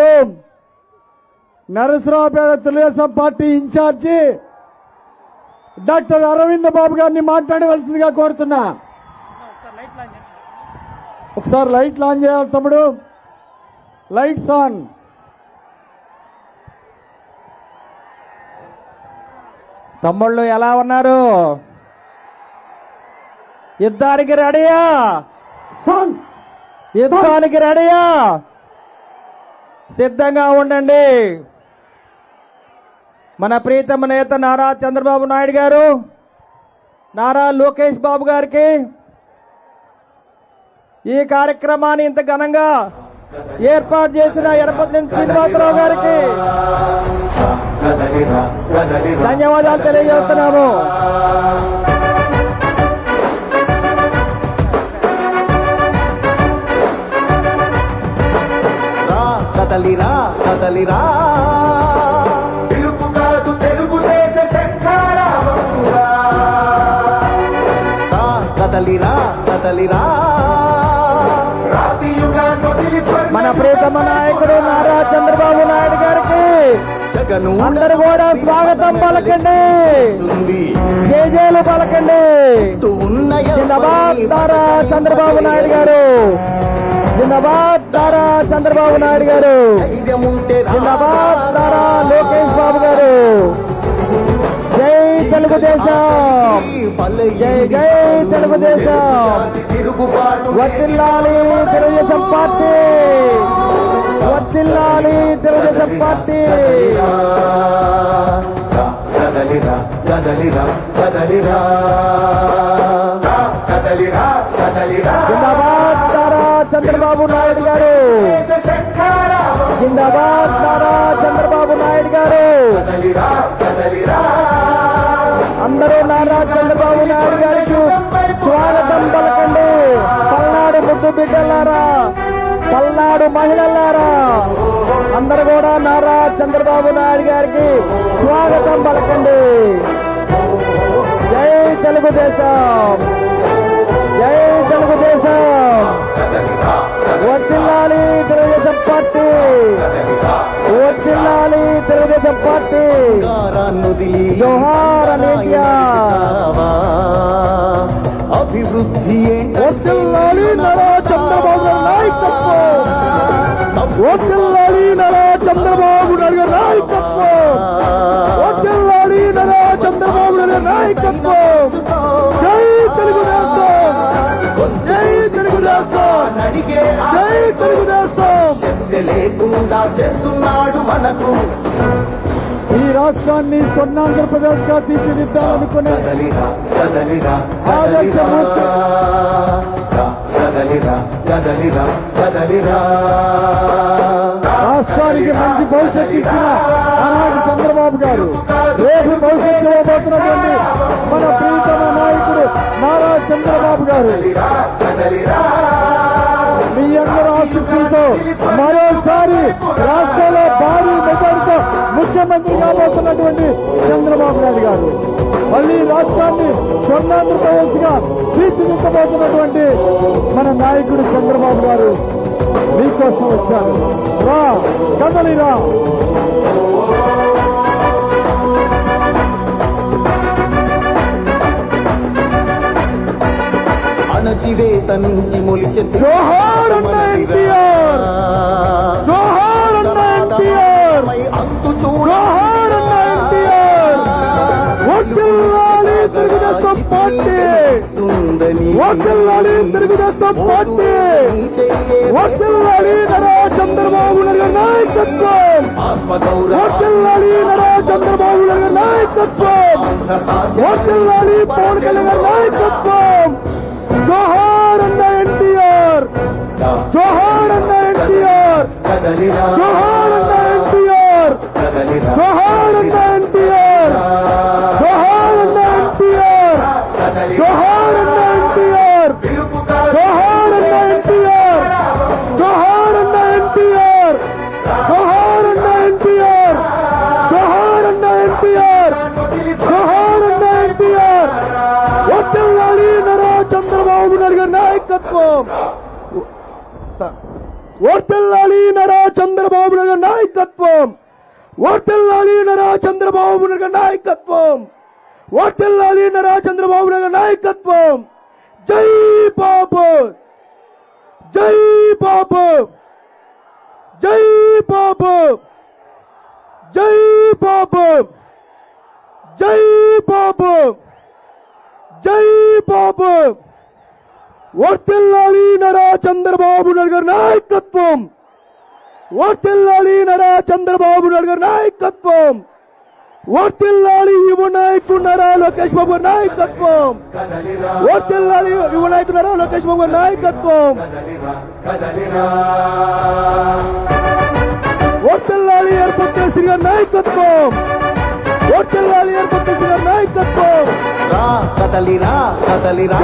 ఇప్పుడు Narasaraopet Telugu Desam party incharge doctor Aravind Babu గారిని మాట్లాడవలసిందిగా కోరుతున్నా. ఒకసారి లైట్లు ఆన్ చేయాలి తమ్ముడు. Lights on. తమ్ముళ్ళు ఎలా ఉన్నారు? యుద్ధానికి రెడీయా? యుద్ధానికి రెడీయా? సిద్ధంగా ఉండండి. మన ప్రీతమ నేత నారా చంద్రబాబు నాయుడు గారు నారా లోకేష్ బాబు గారికి ఈ కార్యక్రమాన్ని ఇంత ఘనంగా ఏర్పాటు చేసిన ఎనపతి శ్రీనివాసరావు గారికి ధన్యవాదాలు తెలియజేస్తున్నాము. కదలిరా కదలిరా. కదలిరా కదలిరా. మన ప్రేతమ నాయకుడు నారా చంద్రబాబు నాయుడు గారికి అందరు కూడా స్వాగతం పలకండి. జేజేలు పలకండి. చంద్రబాబు నాయుడు గారు. జిందాబాద్ నారా చంద్రబాబు నాయుడు గారు. జిందాబాద్ నారా లోకేష్ బాబు గారు. జై తెలుగుదేశం. జై జై తెలుగుదేశం. తిరుగుబాటు వర్తిల్లాలి తెలుగుదేశం పార్టీ. వర్తిల్లాలి తెలుగుదేశం పార్టీ. కదలిరా కదలిరా కదలిరా కదలిరా కదలిరా చంద్రబాబు నాయుడు గారు. జిందాబాద్ నారా చంద్రబాబు నాయుడు గారు. అందరూ నారా చంద్రబాబు నాయుడు గారికి స్వాగతం పలకండి. పల్నాడు ముద్దు బిడ్డలారా పల్నాడు మహిళలారా అందరూ కూడా నారా చంద్రబాబు నాయుడు గారికి స్వాగతం పలకండి. జై తెలుగుదేశం. జై పార్టీ. వర్తిల్లాలి తెలుగుదేశం పార్టీ. జోహార్ అనిత్య. అభివృద్ధి ఏంటంటే వర్తిల్లాలి నరా చంద్రబాబు నాయకత్వం. వర్తిల్లాలి నరా చంద్రబాబు నాయుడు నాయకత్వం. వర్తిల్లాలి నరా చంద్రబాబు నాయుడు నాయకత్వం. జై తెలుగుదేశం. తెలుగుదేశం అడిగే జై తెలుగుదేశం. ఆశ లేకుండా చేస్తున్నాడు మనకు. ఈ రాష్ట్రాన్ని గా తీర్చిదిద్దాలనుకునే కదలిరా కదలిరా కదలిరా. కదలిరా రాష్ట్రానికి మంచి భవిష్యత్తు ఇచ్చిన ఆనాటి చంద్రబాబు గారు. రేపు భవిష్యత్తు ఇవ్వబోతున్నటువంటి మన ప్రీతమ నాయకుడు నారా చంద్రబాబు గారు. అందరూ మరోసారి రాష్ట్రంలో భారీ మెజారిటీతో ముఖ్యమంత్రి కాబోతున్నటువంటి చంద్రబాబు నాయుడు గారు. మళ్ళీ రాష్ట్రాన్ని స్వర్ణాంధ్రప్రదేశ్గా తీర్చిదిద్దబోతున్నటువంటి మన నాయకుడు చంద్రబాబు గారు మీకోసం వచ్చారు. రా కదలిరా. అణచివేత నుంచి మొలిచె అంతు చూడ తెలుగుదేశం పార్టీ వడ్డిల్లాలి తెలుగుదేశం పార్టీ వడ్డిల్లాలి నరా చంద్రబాబు నాయుడు నాయకత్వం! వడ్డిల్లాలి నరా చంద్రబాబు నాయుడు నాయకత్వం! వడ్డిల్లాలి పవన్ కళ్యాణ్ గారి ಜೋಹರ್ ಅಣ್ಣ ಎನ್ ಟಿ ಆರ್ ಜೋಹರ್ ಅಣ್ಣ ಎನ್ ಟಿ ಆರ್ ಜೋಹರ್ వడ్డల్లాలి నరా చంద్రబాబు నాయుడు గారి నాయకత్వం వర్తిల్లాలి నరా చంద్రబాబు నాయుడు నాయకత్వం వర్తిల్లాలి నరా చంద్రబాబు నాయుడు నాయకత్వం వర్తిల్లాలి నరా చంద్రబాబు నాయుడు నాయకత్వం జై బాబు జై బాబు జై బాబు జై బాబు జై బాబు జై బాబు వర్తిల్లాలి నరా చంద్రబాబు నాయుడు గారి నాయకత్వం. వర్తిల్లాలి నరా చంద్రబాబు నాయుడు గారి నాయకత్వం. వర్తిల్లాలి యువ నాయకుడు నరా లోకేష్ బాబు నాయకత్వం. వర్తిల్లాలి యువ నాయకుడు నరా లోకేష్ బాబు నాయకత్వం. వర్తిల్లాలి ఏర్పట్టేసి గారి నాయకత్వం. వర్తిల్లాలి ఏర్పట్టేసి గారి నాయకత్వం. రా కదలిరా కదలిరా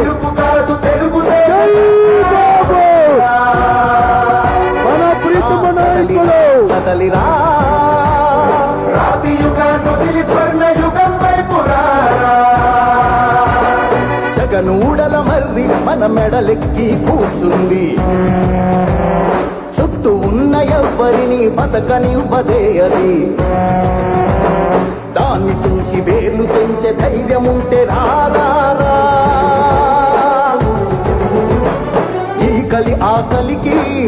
తెలుగు కాదు మన ప్రీతమ నాయకులు! కదలిరా రాతి యుగాన్ని వదిలి స్వర్ణ యుగం వైపు రారా. జగనూడల మర్రి మన మెడలెక్కి కూర్చుంది. చుట్టూ ఉన్న ఎవ్వరిని బతకనివ్వదే అది. దాన్ని తుంచి వేర్లు తెంచే ధైర్యం ఉంటే రాదారా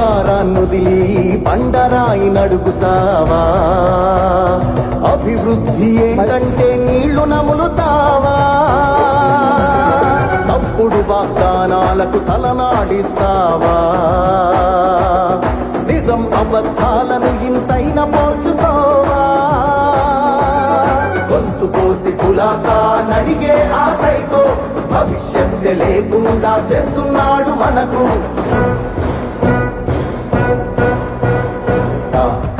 బంగారాన్నొదిలి బండరాయి నడుగుతావా? అభివృద్ధి ఏంటంటే నీళ్ళు నములుతావా? తప్పుడు వాగ్దానాలకు తలనాడిస్తావా? నిజం అబద్ధాలను ఇంతైన పోల్చుకోవా? గొంతు కోసి కులాసా నడిగే ఆశైతో సైకో. భవిష్యత్తు లేకుండా చేస్తున్నాడు మనకు.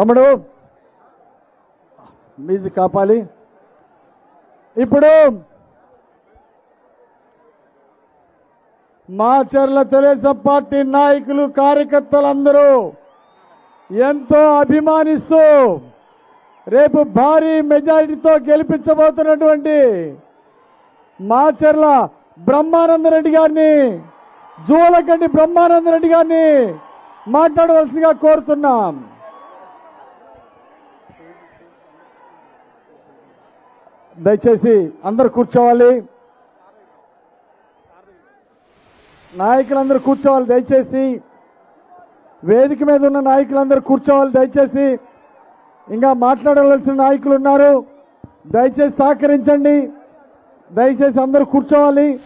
తమ్ముడు. మ్యూజిక్ కాపాలి. ఇప్పుడు మా చర్ల తెలుగుదేశం పార్టీ నాయకులు కార్యకర్తలందరూ ఎంతో అభిమానిస్తూ రేపు భారీ మెజారిటీతో గెలిపించబోతున్నటువంటి మాచర్ల బ్రహ్మానంద రెడ్డి గారిని జూలగడ్డి బ్రహ్మానంద రెడ్డి గారిని మాట్లాడవలసిందిగా కోరుతున్నాం. దయచేసి అందరు కూర్చోవాలి. నాయకులందరూ కూర్చోవాలి దయచేసి. వేదిక మీద ఉన్న నాయకులందరూ కూర్చోవాలి దయచేసి. ఇంకా మాట్లాడవలసిన నాయకులు ఉన్నారు. దయచేసి సహకరించండి. దయచేసి అందరూ కూర్చోవాలి.